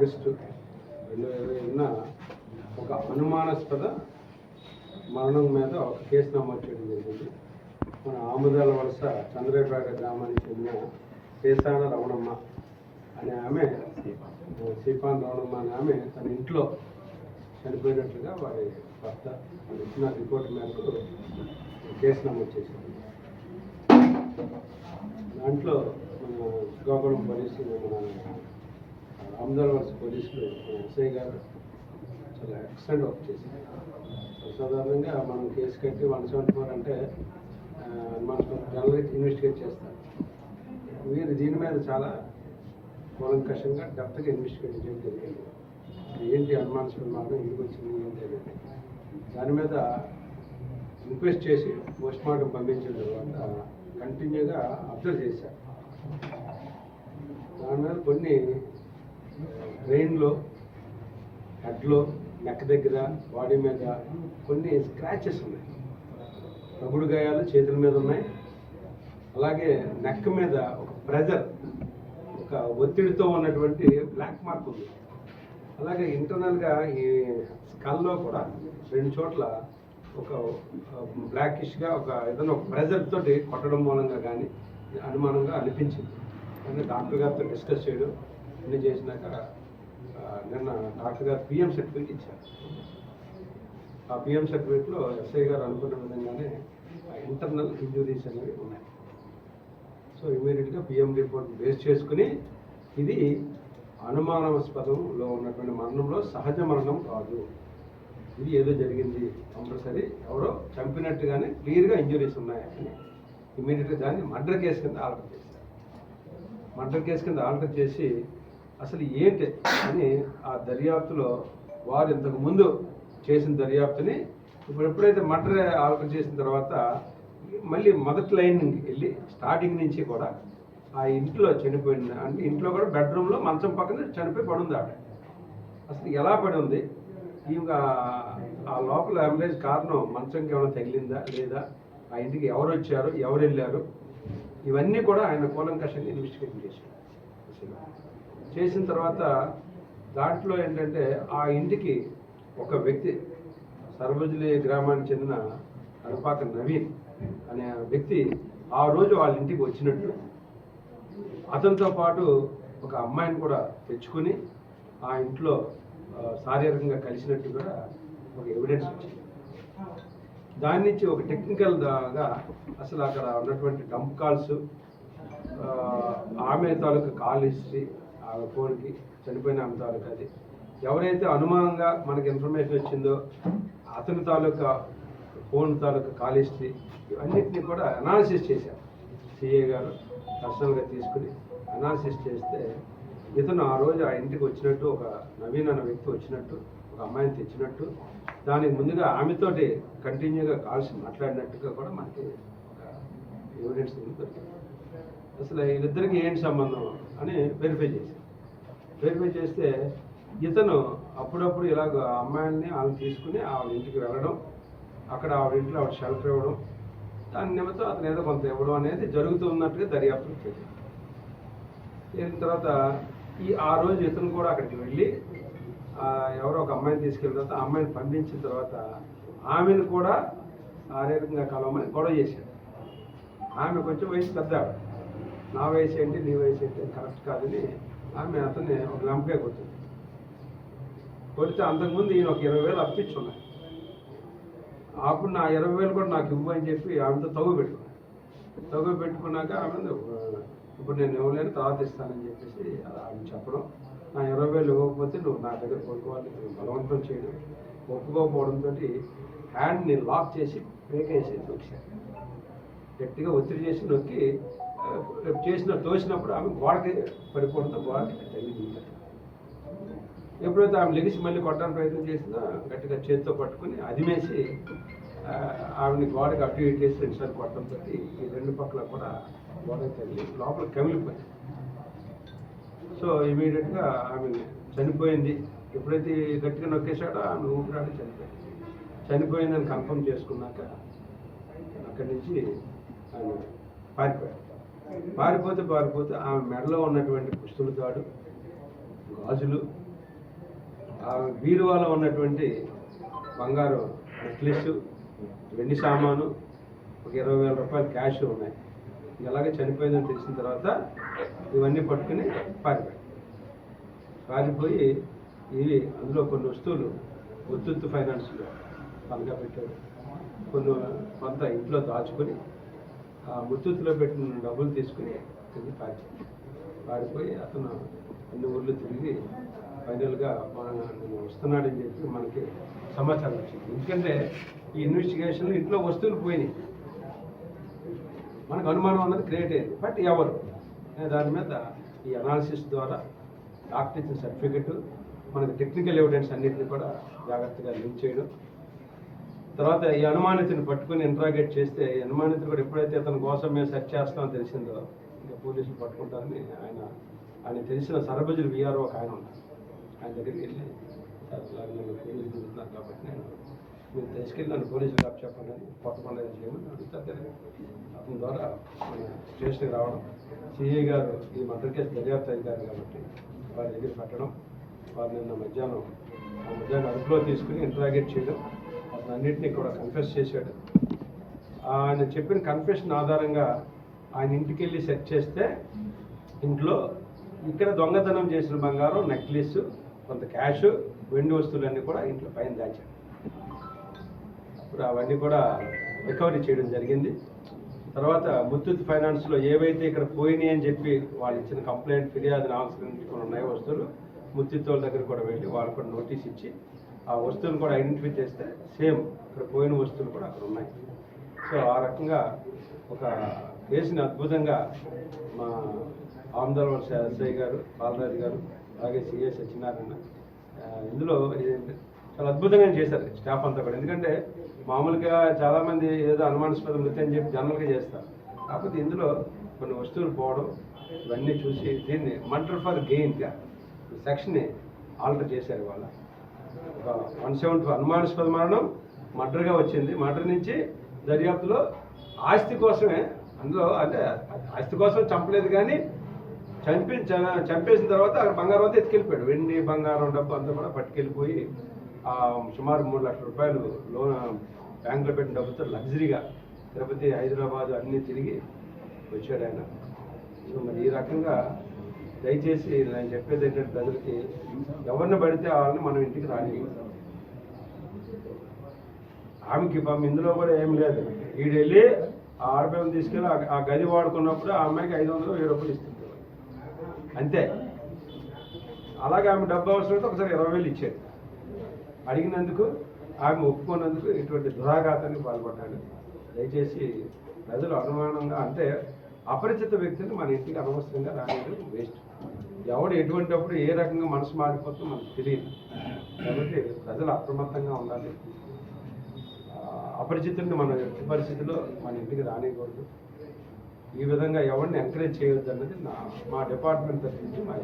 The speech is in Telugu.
ఆగస్టు రెండు వేల ఇరవైన ఒక అనుమానాస్పద మరణం మీద ఒక కేసు నమోదు చేయడం జరిగింది. మన ఆముదాల వలస చంద్రపేట గ్రామానికి చెందిన కేసాన రమణమ్మ అనే ఆమె శ్రీపాన్ రమణమ్మ అనే ఆమె తన ఇంట్లో చనిపోయినట్లుగా వారి భర్త ఇచ్చిన రిపోర్ట్ మేరకు కేసు నమోదు చేశారు. దాంట్లో మన శ్రీకాకుళం పోలీసులు మన ఆముదాల పోలీసులు ఎస్ఐ గారు చాలా ఎక్సలెంట్ వర్క్ చేశారు. సాధారణంగా మనం కేసు కట్టి వన్ సెవెంటీ ఫోర్ అంటే మనం జనరల్గా ఇన్వెస్టిగేట్ చేస్తారు వీరు దీని మీద చాలా కూలంకషంగా డెప్త్గా ఇన్వెస్టిగేట్ చేయడం జరిగింది. ఏంటి అనుమానాస్పద మార్గం ఎందుకు వచ్చింది? ఏంటి అనేది దాని మీద రిక్వెస్ట్ చేసి పోస్ట్ మార్టం పంపించిన తర్వాత కంటిన్యూగా అబ్జర్వ్ చేశారు. దాని మీద కొన్ని బ్రెయిన్లో హెడ్లో నెక్ దగ్గర బాడీ మీద కొన్ని స్క్రాచెస్ ఉన్నాయి. తగుడు గాయాలు చేతుల మీద ఉన్నాయి. అలాగే నెక్ మీద ఒక ప్రెజర్ ఒక ఒత్తిడితో ఉన్నటువంటి బ్లాక్ మార్క్ ఉంది. అలాగే ఇంటర్నల్గా ఈ స్కల్లో కూడా రెండు చోట్ల ఒక బ్లాకిష్గా ఒక ఏదైనా ఒక ప్రెజర్ తోటి కొట్టడం మూలంగా కానీ అనుమానంగా అనిపించింది. కానీ డాక్టర్ గారితో డిస్కస్ చేయడం అన్ని చేసినాక నిన్న డాక్టర్ గారు పిఎం సర్టిఫికేట్ ఇచ్చారు. ఆ పిఎం సర్టిఫికేట్లో ఎస్ఐ గారు అనుకున్న విధంగానే ఇంటర్నల్ ఇంజురీస్ అనేవి ఉన్నాయి. సో ఇమీడియట్గా పిఎం రిపోర్ట్ బేస్ చేసుకుని ఇది అనుమానాస్పదంలో ఉన్నటువంటి మరణంలో సహజ మరణం కాదు. ఇది ఏదో జరిగింది కంపల్సరీ ఎవరో చంపినట్టుగానే క్లియర్గా ఇంజురీస్ ఉన్నాయని ఇమీడియట్గా దాన్ని మర్డర్ కేసు కింద ఆల్టర్ చేశారు. మర్డర్ కేసు కింద ఆల్టర్ చేసి అసలు ఏంటి అని ఆ దర్యాప్తులో వారు ఇంతకు ముందు చేసిన దర్యాప్తుని ఇప్పుడు ఎప్పుడైతే మటర్ ఆలోచన చేసిన తర్వాత మళ్ళీ మొదటి లైన్ వెళ్ళి స్టార్టింగ్ నుంచి కూడా ఆ ఇంట్లో చనిపోయింది అంటే ఇంట్లో కూడా బెడ్రూమ్లో మంచం పక్కన చనిపోయి పడుంది ఆవిడ. అసలు ఎలా పడి ఉంది? ఇంకా ఆ లోపల అంబులెన్స్ కారణం మంచంకి ఏమైనా తగిలిందా లేదా? ఆ ఇంటికి ఎవరు వచ్చారు? ఎవరు వెళ్ళారు? ఇవన్నీ కూడా ఆయన కూలంకషంగా ఇన్వెస్టిగేషన్ చేశారు చేసిన తర్వాత దాంట్లో ఏంటంటే ఆ ఇంటికి ఒక వ్యక్తి సర్వజులి గ్రామానికి చెందిన అడపాక నవీన్ అనే వ్యక్తి ఆ రోజు వాళ్ళ ఇంటికి వచ్చినట్టు. అతనితో పాటు ఒక అమ్మాయిని కూడా తెచ్చుకొని ఆ ఇంట్లో శారీరకంగా కలిసినట్టు కూడా ఒక ఎవిడెన్స్ వచ్చింది. దాని నుంచి ఒక టెక్నికల్ దాగా అసలు అక్కడ ఉన్నటువంటి డంప్ కాల్స్ ఆమె తాలూకా కాల్ హిస్టరీ ఆమె ఫోన్కి చనిపోయిన ఆమె తాలూకా అది. ఎవరైతే అనుమానంగా మనకి ఇన్ఫర్మేషన్ వచ్చిందో అతని తాలూకా ఫోన్ తాలూకా కాల్ హిస్టరీ ఇవన్నిటిని కూడా అనాలిసిస్ చేశారు. సిఏ గారు పర్సనల్గా తీసుకుని అనాలిసిస్ చేస్తే ఇతను ఆ రోజు ఆ ఇంటికి వచ్చినట్టు ఒక నవీన్ అన్న వ్యక్తి వచ్చినట్టు ఒక అమ్మాయిని తెచ్చినట్టు దానికి ముందుగా ఆమెతోటి కంటిన్యూగా కాల్స్ మాట్లాడినట్టుగా కూడా మనకి ఒక ఎవిడెన్స్ దొరికింది అసలు వీళ్ళిద్దరికి ఏంటి సంబంధం అని వెరిఫై చేశారు. వెరిఫై చేస్తే ఇతను అప్పుడప్పుడు ఇలాగ అమ్మాయిని ఆమె తీసుకుని ఆవిడ ఇంటికి వెళ్ళడం అక్కడ ఆవిడ ఇంట్లో ఆవిడ షెల్టర్ ఇవ్వడం దాని నిమిత్తం అతను ఏదో కొంత ఇవ్వడం అనేది జరుగుతున్నట్టుగా దర్యాప్తు చేశాం తర్వాత ఈ ఆ రోజు ఇతను కూడా అక్కడికి వెళ్ళి ఎవరో ఒక అమ్మాయిని తీసుకెళ్ళిన తర్వాత అమ్మాయిని పంపించిన తర్వాత ఆమెను కూడా శారీరకంగా కలవమని గొడవ చేశాడు. ఆమె కొంచెం వయసు పెద్ద నా వయసు ఏంటి నీ వయసు ఏంటి కరెక్ట్ కాదని ఆమె అతన్ని ఒక లంపగా కొట్టింది. కొడితే అంతకుముందు ఈయన ఒక ఇరవై వేలు అప్పించున్నాయి అప్పుడు నా ఇరవై వేలు కూడా నాకు ఇవ్వు అని చెప్పి ఆమెతో తవ్వు పెట్టుకున్నాను తవ్వు పెట్టుకున్నాక ఆమె ఇప్పుడు నేను ఇవ్వలేను తర్వాత ఇస్తానని చెప్పేసి అలా ఆమె చెప్పడం. నా ఇరవై వేలు ఇవ్వకపోతే నువ్వు నా దగ్గర కొనుక్కోవాలి బలవంతం చేయడం. ఒప్పుకోకపోవడంతో హ్యాండ్ని లాక్ చేసి బ్రేక్ వేసేది నొక్కాను గట్టిగా ఒత్తిడి చేసి నొక్కి చేసిన తోసినప్పుడు ఆమె గోడకి పడిపోవడంతో గోడకి తగిలింది ఎప్పుడైతే ఆమె లెగిసి మళ్ళీ కొట్టడానికి ప్రయత్నం చేసినా గట్టిగా చేతితో పట్టుకుని అదిమేసి ఆవిడని ఆమెని గోడకి అటు ఇటు వేసి రెండుసార్లు కొట్టడంతో ఈ రెండు పక్కల కూడా గోడ తగిలి లోపల కమిలిపోయింది. సో ఇమీడియట్గా ఆమె చనిపోయింది. ఎప్పుడైతే గట్టిగా నొక్కేశాడో ఆమె ఊపిరాడి చనిపోయింది. చనిపోయిందని కన్ఫర్మ్ చేసుకున్నాక అక్కడి నుంచి ఆయన పారిపోయాడు పారిపోతే పారిపోతే ఆమె మెడలో ఉన్నటువంటి పుస్తుల తాడు గాజులు ఆమె బీరువాలో ఉన్నటువంటి బంగారు నెక్లెస్ వెండి సామాను ఒక ఇరవై వేల రూపాయలు క్యాష్ ఉన్నాయి. ఎలాగే చనిపోయిందని తెలిసిన తర్వాత ఇవన్నీ పట్టుకుని పారిపోయాడు పారిపోయి ఇవి అందులో కొన్ని వస్తువులు ముత్తూత్తు ఫైనాన్స్లో పనగా పెట్టాడు కొన్ని కొంత ఇంట్లో దాచుకొని ఆ పెట్టిన డబ్బులు తీసుకుని తిరిగి పారిపోయాడు పారిపోయి అతను అన్ని ఊర్లు తిరిగి ఫైనల్గా మన నేను వస్తున్నాడని చెప్పి మనకి సమాచారం వచ్చింది. ఎందుకంటే ఈ ఇన్వెస్టిగేషన్లో ఇంట్లో వస్తువులు పోయినాయి. మనకు అనుమానం అన్నది క్రియేట్ అయింది బట్ ఎవరు? దాని మీద ఈ అనాలిసిస్ ద్వారా డాక్టర్ ఇచ్చిన సర్టిఫికెట్ మనకి టెక్నికల్ ఎవిడెన్స్ అన్నింటినీ కూడా జాగ్రత్తగా లింక్ చేయడం. తర్వాత ఈ అనుమానితుని పట్టుకుని ఇంట్రాగేట్ చేస్తే ఈ అనుమానితుడు కూడా ఎప్పుడైతే అతని కోసం మేము సెర్చ్ చేస్తామని తెలిసిందో ఇంకా పోలీసులు పట్టుకుంటారని ఆయన ఆయన తెలిసిన సరబజులు విఆర్ఓ ఒక ఆయన ఉన్నారు ఆయన దగ్గరికి వెళ్ళి నేను పోలీసులు తిరుగుతున్నారు కాబట్టి నేను మీరు తీసుకెళ్ళి నన్ను పోలీసులు కాపు చెప్పండి అని కొట్టకుండా చేయమని అడుగుతా అతని ద్వారా మన స్టేషన్కి రావడం. సిఐ గారు ఈ మర్డర్ కేసు దర్యాప్తు అయితారు కాబట్టి వారి దగ్గర పెట్టడం. వారు నిన్న మధ్యాహ్నం ఆ మధ్యాహ్నం అదుపులో తీసుకుని ఇంట్రాగేట్ చేయడం. అన్నింటినీ కూడా కన్ఫెస్ చేశాడు. ఆయన చెప్పిన కన్ఫెషన్ ఆధారంగా ఆయన ఇంటికి వెళ్ళి సెట్ చేస్తే ఇంట్లో ఇక్కడ దొంగతనం చేసిన బంగారం నెక్లెస్ కొంత క్యాష్ వెండి వస్తువులన్నీ కూడా ఇంట్లో పైన దాచాడు. ఇప్పుడు అవన్నీ కూడా రికవరీ చేయడం జరిగింది. తర్వాత ముత్తూత్ ఫైనాన్స్లో ఏవైతే ఇక్కడ పోయినాయి అని చెప్పి వాళ్ళు ఇచ్చిన కంప్లైంట్ ఫిర్యాదును కొన్ని ఉన్నాయి వస్తువులు ముత్తూత్ వాళ్ళ దగ్గర కూడా వెళ్ళి వాళ్ళు కూడా నోటీస్ ఇచ్చి ఆ వస్తువులు కూడా ఐడెంటిఫై చేస్తే సేమ్ ఇక్కడ పోయిన వస్తువులు కూడా అక్కడ ఉన్నాయి. సో ఆ రకంగా ఒక కేసుని అద్భుతంగా మా ఆంధ్రవర్ ఎస్ఐ గారు బాలరాజు గారు అలాగే సిఎస్ సత్యనారాయణ ఇందులో చాలా అద్భుతంగా చేశారు స్టాఫ్ అంతా కూడా. ఎందుకంటే మామూలుగా చాలామంది ఏదో అనుమానాస్పద మృతి అని చెప్పి జనరల్గా చేస్తారు. కాకపోతే ఇందులో కొన్ని వస్తువులు పోవడం ఇవన్నీ చూసి దీన్ని మంటర్ ఫర్ గెయిన్గా సెక్షన్ని ఆల్టర్ చేశారు వాళ్ళ వన్ వన్ సెవెంటీ అనుమానాస్పద మరణం మర్డర్గా వచ్చింది. మర్డర్ నుంచి దర్యాప్తులో ఆస్తి కోసమే అందులో అంటే ఆస్తి కోసం చంపలేదు కానీ చంపి చంపేసిన తర్వాత అక్కడ బంగారం అంతా ఎత్తుకెళ్ళిపోయాడు. వెండి బంగారం డబ్బు అంతా కూడా పట్టుకెళ్ళిపోయి సుమారు మూడు లక్షల రూపాయలు లోన్ బ్యాంకులో పెట్టిన డబ్బుతో లగ్జరీగా తిరుపతి హైదరాబాద్ అన్నీ తిరిగి వచ్చాడు ఆయన. సో మరి ఈ రకంగా దయచేసి నేను చెప్పేది ఏంటంటే ప్రజలకి ఎవరిని పడితే వాళ్ళని మనం ఇంటికి రాని ఆమెకి పాపం ఇందులో కూడా ఏం లేదు. వీడు వెళ్ళి ఆ ఆడపిల్లని తీసుకెళ్ళి ఆ- గది వాడుకున్నప్పుడు ఆ అమ్మాయికి ఐదు వందలు వెయ్యి రూపాయలు ఇస్తుంది. అంతే. అలాగే ఆమె డబ్బు అవసరం ఒకసారి ఇరవై వేలు ఇచ్చాడు అడిగినందుకు ఆమె ఒప్పుకున్నందుకు ఇటువంటి దురాఘాతానికి పాల్పడ్డాడు. దయచేసి ప్రజలు అనుమానంగా అంటే అపరిచిత వ్యక్తిని మన ఇంటికి అనవసరంగా రాలేదు వేస్ట్ ఎవడు ఎటువంటి అప్పుడు ఏ రకంగా మనసు మారిపోతుందో మనకు తెలియదు. కాబట్టి ప్రజలు అప్రమత్తంగా ఉండాలి. అపరిచితుల్ని మన ఎట్టి పరిస్థితిలో మన ఇంటికి రానియకూడదు ఈ విధంగా ఎవరిని ఎంకరేజ్ చేయొద్దు అన్నది నా మా డిపార్ట్మెంట్ తరఫు నుంచి మా